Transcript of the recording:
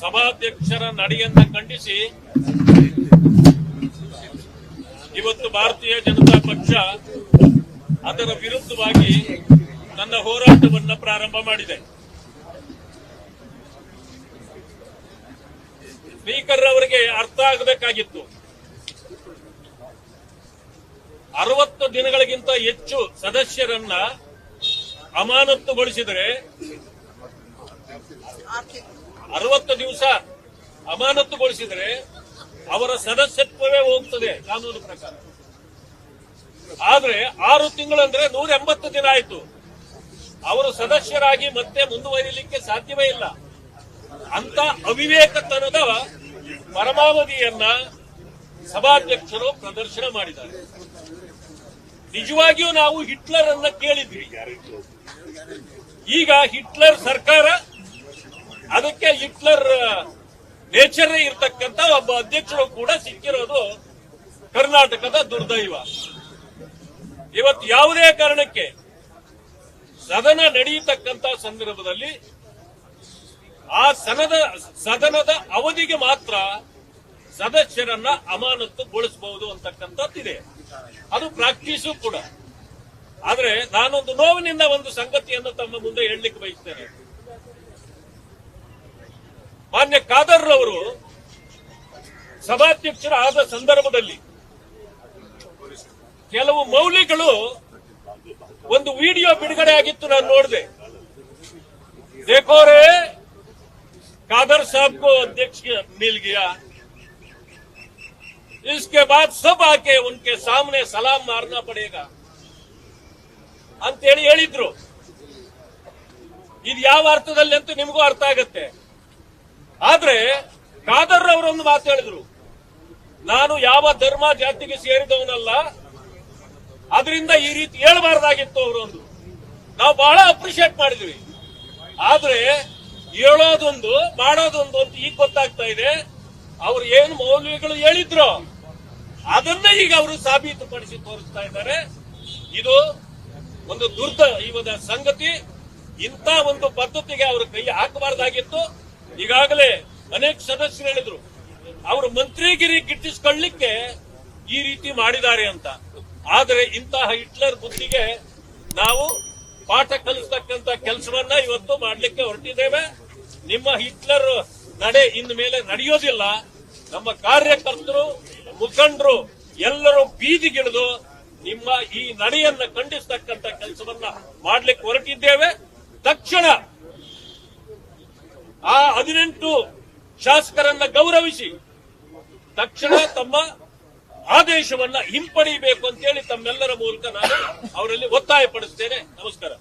ಸಭಾಧ್ಯಕ್ಷರ ನಡೆಯನ್ನ ಖಂಡಿಸಿ, ಇವತ್ತು ಭಾರತೀಯ ಜನತಾ ಪಕ್ಷ ಅದರ ವಿರುದ್ಧವಾಗಿ ತನ್ನ ಹೋರಾಟವನ್ನು ಪ್ರಾರಂಭ ಮಾಡಿದೆ. ಸ್ಪೀಕರ್ ಅವರಿಗೆ ಅರ್ಥ ಆಗಬೇಕಾಗಿತ್ತು. ಅರವತ್ತು ದಿನಗಳಿಗಿಂತ ಹೆಚ್ಚು ಸದಸ್ಯರನ್ನ ಅಮಾನತುಗೊಳಿಸಿದರೆ ಅರವತ್ತು ದಿವಸ ಅಮಾನತುಗೊಳಿಸಿದರೆ ಅವರ ಸದಸ್ಯತ್ವವೇ ಹೋಗ್ತದೆ ಕಾನೂನು ಪ್ರಕಾರ. ಆದ್ರೆ ಆರು ತಿಂಗಳಂದ್ರೆ ನೂರ ಎಂಬತ್ತು ದಿನ ಆಯ್ತು. ಅವರು ಸದಸ್ಯರಾಗಿ ಮತ್ತೆ ಮುಂದುವರಿಲಿಕ್ಕೆ ಸಾಧ್ಯವೇ ಇಲ್ಲ. ಅಂತ ಅವಿವೇಕತನದ ಪರಮಾವಧಿಯನ್ನ ಸಭಾಧ್ಯಕ್ಷರು ಪ್ರದರ್ಶನ ಮಾಡಿದ್ದಾರೆ. ನಿಜವಾಗಿಯೂ ನಾವು ಹಿಟ್ಲರ್ ಅನ್ನ ಕೇಳಿದ್ವಿ. ಈಗ ಹಿಟ್ಲರ್ ಸರ್ಕಾರ ಅದಕ್ಕೆ ಹಿಟ್ಲರ್ ನೇಚರ್ ಇರ್ತಕ್ಕಂತ ಒಬ್ಬ ಅಧ್ಯಕ್ಷರು ಕೂಡ ಸಿಕ್ಕಿರೋದು ಕರ್ನಾಟಕದ ದುರ್ದೈವ. ಇವತ್ತು ಯಾವುದೇ ಕಾರಣಕ್ಕೆ ಸದನ ನಡೆಯತಕ್ಕಂತ ಸಂದರ್ಭದಲ್ಲಿ ಆ ಸನದ, ಸದನದ ಅವಧಿಗೆ ಮಾತ್ರ ಸದಸ್ಯರನ್ನ ಅಮಾನತುಗೊಳಿಸಬಹುದು ಅಂತಕ್ಕಂಥದ್ದಿದೆ. ಅದು ಪ್ರಾಕ್ಟೀಸು ಕೂಡ. ಆದ್ರೆ ನಾನೊಂದು ನೋವಿನಿಂದ ಒಂದು ಸಂಗತಿಯನ್ನು ಮಾನ್ಯ ಖಾದರ್ ಅವರು ಸಭಾಧ್ಯಕ್ಷರಾದ ಸಂದರ್ಭದಲ್ಲಿ ಕೆಲವು ಮೌಲಿಗಳು ಒಂದು ವಿಡಿಯೋ ಬಿಡುಗಡೆ ಆಗಿತ್ತು ನಾನು ನೋಡಿದೆ ದೇಖೋರೆ कादर साहब को अध्यक्ष मिल गया इसके बाद सब आके उनके सामने सलाम मारना पड़ेगा ಅಂತೇಳಿ ಹೇಳಿದ್ರು ಇದು ಯಾವ ಅರ್ಥದಲ್ಲಿ ಅಂತ ನಿಮಗೂ ಅರ್ಥ ಆಗತ್ತೆ ಆದ್ರೆ ಖಾದರ್ ಅವರೊಂದು ಮಾತು ಹೇಳಿದ್ರು. ನಾನು ಯಾವ ಧರ್ಮ ಜಾತಿಗೆ ಸೇರಿದವನಲ್ಲ, ಅದರಿಂದ ಈ ರೀತಿ ಹೇಳಬಾರ್ದಾಗಿತ್ತು ಅವರೊಂದು ನಾವು ಬಹಳ ಅಪ್ರಿಶಿಯೇಟ್ ಮಾಡಿದ್ವಿ. ಆದ್ರೆ ಹೇಳೋದೊಂದು, ಮಾಡೋದೊಂದು ಅಂತ ಈಗ ಗೊತ್ತಾಗ್ತಾ ಇದೆ. ಅವರು ಏನು ಮೌಲ್ಯಗಳು ಹೇಳಿದ್ರು. ಅದನ್ನ ಈಗ ಅವರು ಸಾಬೀತುಪಡಿಸಿ ತೋರಿಸ್ತಾ ಇದ್ದಾರೆ. ಇದು ಒಂದು ದುರ್ದ ಇವದ ಸಂಗತಿ ಇಂಥ ಒಂದು ಪದ್ಧತಿಗೆ ಅವರು ಕೈ ಹಾಕಬಾರ್ದಾಗಿತ್ತು. ಈಗಾಗಲೇ ಅನೇಕ ಸದಸ್ಯರು ಹೇಳಿದ್ರು, ಅವರು ಮಂತ್ರಿಗಿರಿ ಗಿಟ್ಟಿಸ್ಕೊಳ್ಳಿಕ್ಕೆ ಈ ರೀತಿ ಮಾಡಿದ್ದಾರೆ ಅಂತ. ಆದರೆ ಇಂತಹ ಹಿಟ್ಲರ್ ಬುದ್ಧಿಗೆ ನಾವು ಪಾಠ ಕಲಿಸ್ತಕ್ಕಂತ ಕೆಲಸವನ್ನ ಇವತ್ತು ಮಾಡ್ಲಿಕ್ಕೆ ಹೊರಟಿದ್ದೇವೆ. ನಿಮ್ಮ ಹಿಟ್ಲರ್ ನಡೆ ಇನ್ನು ಮೇಲೆ ನಡೆಯೋದಿಲ್ಲ. ನಮ್ಮ ಕಾರ್ಯಕರ್ತರು, ಮುಖಂಡರು ಎಲ್ಲರೂ ಬೀದಿಗಿಳಿದು ನಿಮ್ಮ ಈ ನಡೆಯನ್ನ ಖಂಡಿಸತಕ್ಕಂತ ಕೆಲಸವನ್ನ ಮಾಡ್ಲಿಕ್ಕೆ ಹೊರಟಿದ್ದೇವೆ. ತಕ್ಷಣ ಆ ಹದಿನೆಂಟು ಶಾಸಕರನ್ನ ಗೌರವಿಸಿ ತಕ್ಷಣ ತಮ್ಮ ಆದೇಶವನ್ನ ಹಿಂಪಡೆಯಬೇಕು ಅಂತೇಳಿ ತಮ್ಮೆಲ್ಲರ ಮೂಲಕ ನಾನು ಅವರಲ್ಲಿ ಒತ್ತಾಯ ಪಡಿಸ್ತೇನೆ ನಮಸ್ಕಾರ.